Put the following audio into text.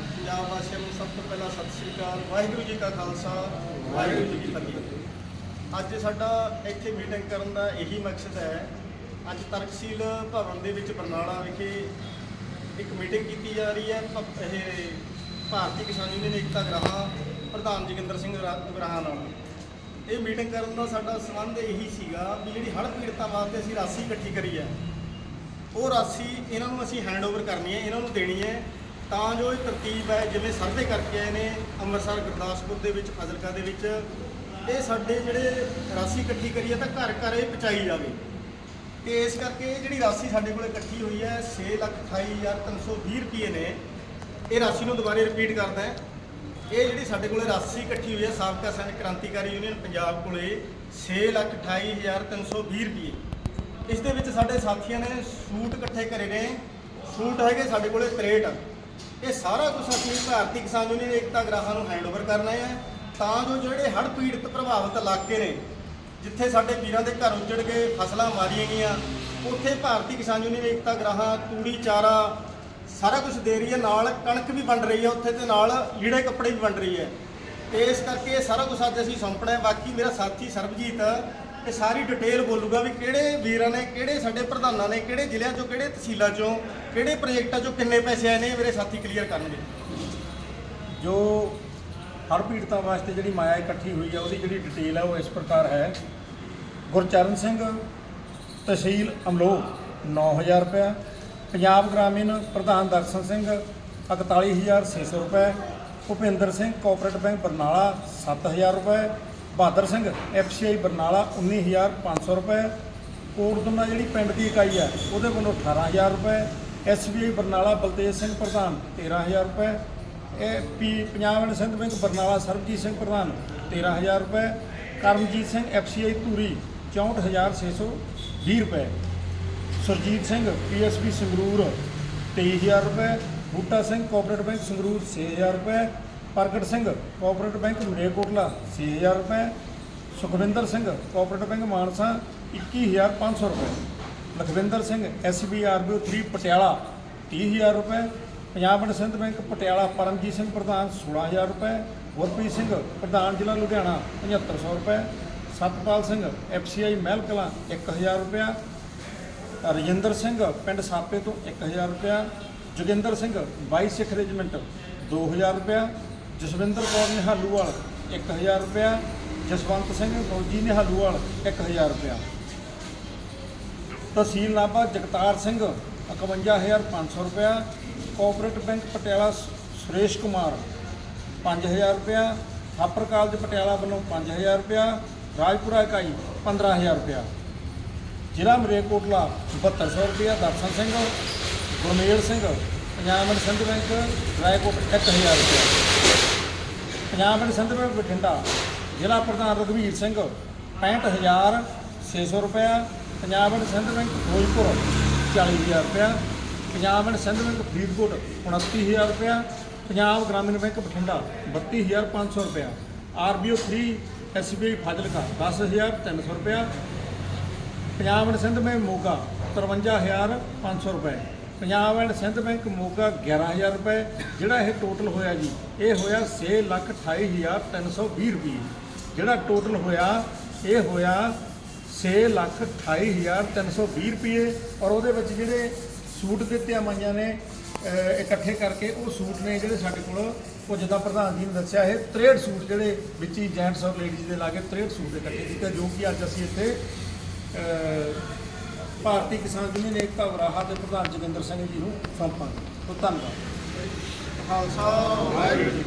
ਪੰਜਾਬ ਵਾਸੀਆਂ ਨੂੰ ਸਭ ਤੋਂ ਪਹਿਲਾਂ ਸਤਿ ਸ੍ਰੀ ਅਕਾਲ, ਵਾਹਿਗੁਰੂ ਜੀ ਕਾ ਖਾਲਸਾ, ਵਾਹਿਗੁਰੂ ਜੀ ਕੀ ਫਤਿਹ। ਅੱਜ ਸਾਡਾ ਇੱਥੇ ਮੀਟਿੰਗ ਕਰਨ ਦਾ ਇਹੀ ਮਕਸਦ ਹੈ, ਅੱਜ ਤਰਕਸ਼ੀਲ ਭਵਨ ਦੇ ਵਿੱਚ ਬਰਨਾਲਾ ਵਿਖੇ ਇੱਕ ਮੀਟਿੰਗ ਕੀਤੀ ਜਾ ਰਹੀ ਹੈ। ਇਹ ਭਾਰਤੀ ਕਿਸਾਨ ਯੂਨੀਅਨ ਏਕਤਾ ਗ੍ਰਾਹਾਂ ਪ੍ਰਧਾਨ ਜੋਗਿੰਦਰ ਸਿੰਘ ਗਰਾ- ਨਾਲ। ਇਹ ਮੀਟਿੰਗ ਕਰਨ ਦਾ ਸਾਡਾ ਸੰਬੰਧ ਇਹੀ ਸੀਗਾ ਵੀ ਜਿਹੜੀ ਹੜ੍ਹ ਪੀੜਤਾਂ ਵਾਸਤੇ ਅਸੀਂ ਰਾਸ਼ੀ ਇਕੱਠੀ ਕਰੀ ਹੈ, ਉਹ ਰਾਸ਼ੀ ਇਹਨਾਂ ਨੂੰ ਅਸੀਂ ਹੈਂਡਓਵਰ ਕਰਨੀ ਹੈ, ਇਹਨਾਂ ਨੂੰ ਦੇਣੀ ਹੈ। ਤਾਂ ਜੋ ਇਹ ਤਰਤੀਬ ਹੈ, ਜਿਵੇਂ ਸਰਵੇ ਕਰਕੇ ਆਏ ਨੇ ਅੰਮ੍ਰਿਤਸਰ, ਗੁਰਦਾਸਪੁਰ ਦੇ ਵਿੱਚ, ਫਾਜ਼ਿਲਕਾ ਦੇ ਵਿੱਚ, ਇਹ ਸਾਡੇ ਜਿਹੜੇ ਰਾਸ਼ੀ ਇਕੱਠੀ ਕਰੀਏ ਤਾਂ ਘਰ ਘਰ ਇਹ ਪਹੁੰਚਾਈ ਜਾਵੇ। ਤੇ ਇਸ ਕਰਕੇ ਇਹ ਜਿਹੜੀ ਰਾਸ਼ੀ ਸਾਡੇ ਕੋਲ ਇਕੱਠੀ ਹੋਈ ਹੈ 628320 ਰੁਪਏ ਨੇ, ਇਹ ਰਾਸ਼ੀ ਨੂੰ ਦੁਬਾਰੇ ਰਿਪੀਟ ਕਰਦਾ ਹੈ। ਇਹ ਜਿਹੜੀ ਸਾਡੇ ਕੋਲੇ ਰਾਸ਼ੀ ਇਕੱਠੀ ਹੋਈ ਹੈ, ਸਾਬਕਾ ਸੈਨਿਕ ਕ੍ਰਾਂਤੀਕਾਰੀ ਯੂਨੀਅਨ ਪੰਜਾਬ ਕੋਲੇ 628320 ਰੁਪਏ। ਇਸ ਦੇ ਵਿੱਚ ਸਾਡੇ ਸਾਥੀਆਂ ਨੇ ਸੂਟ ਇਕੱਠੇ ਕਰੇ ਨੇ। ਸੂਟ ਹੈਗੇ ਸਾਡੇ ਕੋਲੇ 63 ਇਹ ਸਾਰਾ ਕੁਝ ਅਸੀਂ ਭਾਰਤੀ ਕਿਸਾਨ ਯੂਨੀਅਨ ਏਕਤਾ ਗ੍ਰਾਹਾਂ ਨੂੰ ਹੈਂਡਓਵਰ ਕਰਨਾ ਹੈ। ਤਾਂ ਜੋ ਜਿਹੜੇ ਹੜ੍ਹ ਪੀੜਤ ਪ੍ਰਭਾਵਿਤ ਇਲਾਕੇ ਨੇ, ਜਿੱਥੇ ਸਾਡੇ ਵੀਰਾਂ ਦੇ ਘਰ ਉੱਜੜ ਗਏ ਫਸਲਾਂ ਮਾਰੀਆਂ ਗਈਆਂ, ਉੱਥੇ ਭਾਰਤੀ ਕਿਸਾਨ ਯੂਨੀਅਨ ਏਕਤਾ ਗ੍ਰਾਹਾਂ, ਤੂੜੀ, ਚਾਰਾ, ਸਾਰਾ ਕੁਝ ਦੇ ਰਹੀ ਹੈ। ਨਾਲ ਕਣਕ ਵੀ ਵੰਡ ਰਹੀ ਹੈ ਉੱਥੇ ਤੇ ਨਾਲ ਲੀੜੇ ਕੱਪੜੇ ਵੀ ਵੰਡ ਰਹੀ ਹੈ। ਤੇ ਇਸ ਕਰਕੇ ਇਹ ਸਾਰਾ ਕੁਝ ਅੱਜ ਅਸੀਂ ਸੌਂਪਣਾ ਹੈ। ਬਾਕੀ ਮੇਰਾ ਸਾਥੀ ਸਰਬਜੀਤ ਇਹ ਸਾਰੀ ਡਿਟੇਲ ਬੋਲੂਗਾ ਵੀ ਕਿਹੜੇ ਵੀਰਾਂ ਨੇ, ਕਿਹੜੇ ਸਾਡੇ ਪ੍ਰਧਾਨਾਂ ਨੇ, ਕਿਹੜੇ ਜ਼ਿਲ੍ਹਿਆਂ ਚੋਂ, ਕਿਹੜੇ ਤਹਿਸੀਲਾਂ ਚੋਂ, ਕਿਹੜੇ ਪ੍ਰੋਜੈਕਟਾਂ ਚੋਂ ਕਿੰਨੇ ਪੈਸੇ ਆਏ ਨੇ, ਇਹ ਮੇਰੇ ਸਾਥੀ ਕਲੀਅਰ ਕਰਨਗੇ। ਜੋ ਹਰ ਪੀੜਤਾਂ ਵਾਸਤੇ ਜਿਹੜੀ ਮਾਇਆ ਇਕੱਠੀ ਹੋਈ ਹੈ ਉਹਦੀ ਜਿਹੜੀ ਡਿਟੇਲ ਹੈ ਉਹ ਇਸ ਪ੍ਰਕਾਰ ਹੈ। ਗੁਰਚਰਨ ਸਿੰਘ ਤਹਿਸੀਲ ਅਮਲੋਹ 9000 ਰੁਪਏ ਪੰਜਾਬ ਗ੍ਰਾਮੀਣ ਪ੍ਰਧਾਨ ਦਰਸ਼ਨ ਸਿੰਘ 41600 ਰੁਪਏ ਭੁਪਿੰਦਰ ਸਿੰਘ ਕੋਆਪਰੇਟਿਵ ਬੈਂਕ ਬਰਨਾਲਾ 7000 ਰੁਪਏ ਬਹਾਦਰ ਸਿੰਘ ਐਫਸੀਆਈ ਬਰਨਾਲਾ 19500 ਰੁਪਏ। ਕੋਟਦੁਨਾ ਜਿਹੜੀ ਪਿੰਡ ਦੀ ਇਕਾਈ ਹੈ ਉਹਦੇ ਵੱਲੋਂ 18000 ਰੁਪਏ। ਐਸਬੀਆਈ ਬਰਨਾਲਾ ਬਲਤੇਜ ਸਿੰਘ ਪ੍ਰਧਾਨ 13000 ਰੁਪਏ। ਇਹ P Punjab and Sind bank Barnala, Sarabjit Singh ਪ੍ਰਧਾਨ 13000 ਰੁਪਏ। ਕਰਮਜੀਤ ਸਿੰਘ ਐਫਸੀਆਈ ਧੂਰੀ 64620 ਰੁਪਏ। ਸੁਰਜੀਤ ਸਿੰਘ ਪੀਐਸਬੀ ਸੰਗਰੂਰ 23000 ਰੁਪਏ। ਬੂਟਾ ਸਿੰਘ ਕੋਆਪਰੇਟਿਵ ਬੈਂਕ ਸੰਗਰੂਰ 6000 ਰੁਪਏ। ਪ੍ਰਗਟ ਸਿੰਘ ਕੋਆਪਰੇਟਿਵ ਬੈਂਕ ਮਰੇਕੋਟਲਾ 6000 ਰੁਪਏ। ਸੁਖਵਿੰਦਰ ਸਿੰਘ ਕੋਆਪਰੇਟਿਵ ਬੈਂਕ ਮਾਨਸਾ 21500 ਰੁਪਏ। ਲਖਵਿੰਦਰ ਸਿੰਘ ਐਸਬੀਆਰਬੀ 3 ਪਟਿਆਲਾ 30000 ਰੁਪਏ। ਪੰਜਾਬ ਐਂਡ ਸਿੰਧ ਬੈਂਕ, ਪਟਿਆਲਾ, ਪਰਮਜੀਤ ਸਿੰਘ ਪ੍ਰਧਾਨ 16000 ਰੁਪਏ। ਗੁਰਪ੍ਰੀਤ ਸਿੰਘ, ਪ੍ਰਧਾਨ ਜ਼ਿਲ੍ਹਾ ਲੁਧਿਆਣਾ 7500 ਰੁਪਏ। ਸਤਪਾਲ ਸਿੰਘ ਐਫਸੀਆਈ ਮਹਿਲ ਕਲਾਂ 1000 ਰੁਪਏ ਰਜਿੰਦਰ ਸਿੰਘ, ਪਿੰਡ ਸਾਪੇ ਤੋਂ 1000 ਰੁਪਇਆ। ਜੋਗਿੰਦਰ ਸਿੰਘ 22 ਸਿੱਖ ਰੈਜੀਮੈਂਟ 2000 ਰੁਪਇਆ। ਜਸਵਿੰਦਰ ਕੌਰ ਨਿਹਾਲੂਵਾਲ 1000 ਰੁਪਇਆ। ਜਸਵੰਤ ਸਿੰਘ ਫੌਜੀ ਨਿਹਾਲੂਵਾਲ 1000 ਰੁਪਇਆ। ਤਹਿਸੀਲ ਨਾਭਾ, ਜਗਤਾਰ ਸਿੰਘ 51500 ਰੁਪਇਆ। ਕੋਆਪਰੇਟਿਵ ਬੈਂਕ ਪਟਿਆਲਾ ਸੁਰੇਸ਼ ਕੁਮਾਰ 5000 ਰੁਪਇਆ। ਥਾਪਰ ਕਾਲਜ ਪਟਿਆਲਾ ਵੱਲੋਂ 5000 ਰੁਪਇਆ। ਰਾਜਪੁਰਾ ਇਕਾਈ 15000 ਰੁਪਇਆ। ਜ਼ਿਲ੍ਹਾ ਮਰੇਕੋਟਲਾ 7200 ਰੁਪਇਆ। ਦਰਸ਼ਨ ਸਿੰਘ, ਗੁਰਮੇਲ ਸਿੰਘ ਪੰਜਾਬ ਐਂਡ ਸਿੰਧ ਬੈਂਕ ਰਾਏਕੋਟ 1000 ਰੁਪਇਆ ਪੰਜਾਬ ਐਂਡ ਸਿੰਧ ਬੈਂਕ ਬਠਿੰਡਾ ਜ਼ਿਲ੍ਹਾ ਪ੍ਰਧਾਨ ਰਘਵੀਰ ਸਿੰਘ 65600 ਰੁਪਇਆ। ਪੰਜਾਬ ਐਂਡ ਸਿੰਧ ਬੈਂਕ ਫਿਰੋਜ਼ਪੁਰ 40000 ਰੁਪਇਆ। ਪੰਜਾਬ ਐਂਡ ਸਿੰਧ ਬੈਂਕ ਫਰੀਦਕੋਟ 29000 ਰੁਪਇਆ। ਪੰਜਾਬ ਗ੍ਰਾਮੀਣ ਬੈਂਕ ਬਠਿੰਡਾ 32500 ਰੁਪਇਆ। ਆਰਬੀਓ 3 ਐਸਬੀਆਈ ਫਾਜ਼ਿਲਕਾ 10300 ਰੁਪਇਆ। ਪੰਜਾਬ ਐਂਡ ਸਿੰਧ ਬੈਂਕ ਮੋਗਾ 53500 ਰੁਪਏ ਪੰਜਾਬ ਐਂਡ ਸਿੰਧ ਬੈਂਕ ਮੋਗਾ 11000 ਰੁਪਏ, ਜਿਹੜਾ ਇਹ ਟੋਟਲ ਹੋਇਆ ਜੀ, ਇਹ ਹੋਇਆ 628320 ਰੁਪਏ। ਜਿਹੜਾ ਟੋਟਲ ਹੋਇਆ, ਇਹ ਹੋਇਆ 628320 ਰੁਪਏ। ਔਰ ਉਹਦੇ ਵਿੱਚ ਜਿਹੜੇ ਸੂਟ ਦਿੱਤੇ ਆ ਮਾਈਆਂ ਨੇ ਇਕੱਠੇ ਕਰਕੇ, ਉਹ ਸੂਟ ਨੇ ਜਿਹੜੇ ਸਾਡੇ ਕੋਲ, ਉਹ ਜਿੱਦਾਂ ਪ੍ਰਧਾਨ ਜੀ ਨੇ ਦੱਸਿਆ, ਇਹ 63 ਸੂਟ ਜਿਹੜੇ ਵਿੱਚ ਹੀ ਜੈਂਟਸ ਔਰ ਲੇਡੀਜ਼ ਦੇ ਲਾ ਕੇ 63 ਸੂਟ ਇਕੱਠੇ ਕੀਤੇ, ਜੋ ਕਿ ਅੱਜ ਅਸੀਂ ਇੱਥੇ ਭਾਰਤੀ ਕਿਸਾਨ ਯੂਨੀਅਨ ਏਕਤਾ ਵਰਾਹਾ ਦੇ ਪ੍ਰਧਾਨ ਜੋਗਿੰਦਰ ਸਿੰਘ ਜੀ ਨੂੰ ਸੌਂਪਾਂਗੇ ਤੋ ਧੰਨਵਾਦ। ਖਾਲਸਾ, ਵਾਹਿਗੁਰੂ ਜੀ